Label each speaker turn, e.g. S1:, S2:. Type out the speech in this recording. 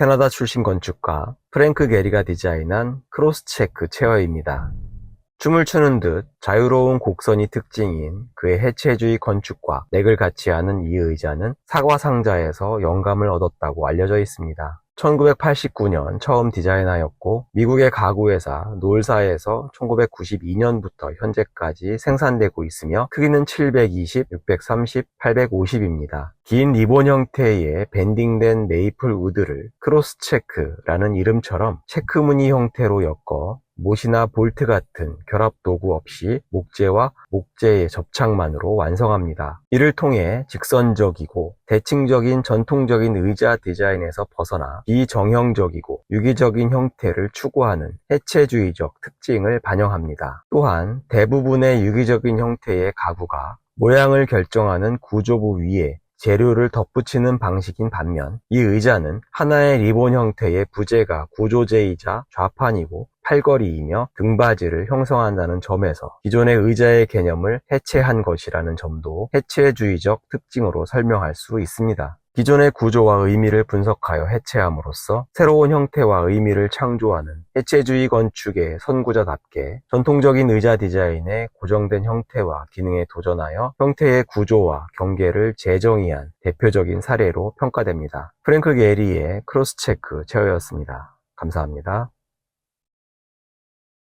S1: 캐나다 출신 건축가 프랭크 게리가 디자인한 크로스체크 체어입니다. 춤을 추는 듯 자유로운 곡선이 특징인 그의 해체주의 건축과 맥을 같이 하는 이 의자는 사과 상자에서 영감을 얻었다고 알려져 있습니다. 1989년 처음 디자인하였고 미국의 가구 회사 노을사에서 1992년부터 현재까지 생산되고 있으며 크기는 720, 630, 850입니다. 긴 리본 형태의 밴딩된 메이플 우드를 크로스 체크라는 이름처럼 체크 무늬 형태로 엮어 못이나 볼트 같은 결합 도구 없이 목재와 목재의 접착만으로 완성합니다. 이를 통해 직선적이고 대칭적인 전통적인 의자 디자인에서 벗어나 비정형적이고 유기적인 형태를 추구하는 해체주의적 특징을 반영합니다. 또한 대부분의 유기적인 형태의 가구가 모양을 결정하는 구조부 위에 재료를 덧붙이는 방식인 반면 이 의자는 하나의 리본 형태의 부재가 구조재이자 좌판이고 팔걸이이며 등받이를 형성한다는 점에서 기존의 의자의 개념을 해체한 것이라는 점도 해체주의적 특징으로 설명할 수 있습니다. 기존의 구조와 의미를 분석하여 해체함으로써 새로운 형태와 의미를 창조하는 해체주의 건축의 선구자답게 전통적인 의자 디자인의 고정된 형태와 기능에 도전하여 형태의 구조와 경계를 재정의한 대표적인 사례로 평가됩니다. 프랭크 게리의 크로스체크 체어였습니다. 감사합니다.